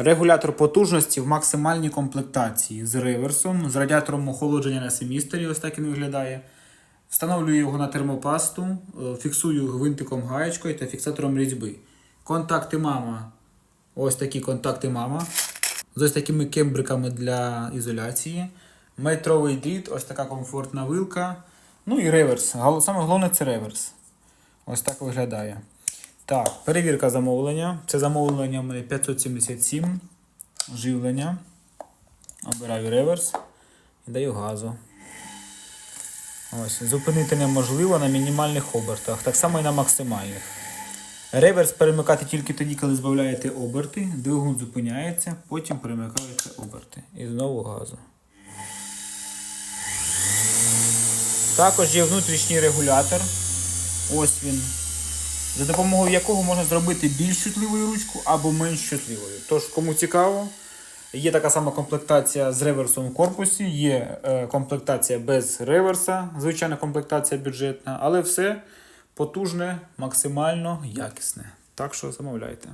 Регулятор потужності в максимальній комплектації з реверсом, з радіатором охолодження на семістері, ось так він виглядає. Встановлюю його на термопасту, е, фіксую гвинтиком гаєчкою та фіксатором різьби. Контакти мама. Ось такі контакти мама. З ось такими кембриками для ізоляції. Метровий дріт, ось така комфортна вилка. Ну і реверс. Саме головне це реверс. Ось так виглядає. Так, перевірка замовлення. Це замовлення в мене 577. Живлення. Обираю реверс і даю газу. Ось, зупинити неможливо на мінімальних обертах, так само і на максимальних. Реверс перемикати тільки тоді, коли збавляєте оберти, двигун зупиняється, потім перемикаєте оберти. І знову газу. Також є внутрішній регулятор. Ось він. За допомогою якого можна зробити більш чутливою ручку або менш чутливою. Тож, кому цікаво, є така сама комплектація з реверсом в корпусі, є е, комплектація без реверса, звичайна комплектація бюджетна, але все потужне, максимально якісне. Так що замовляйте.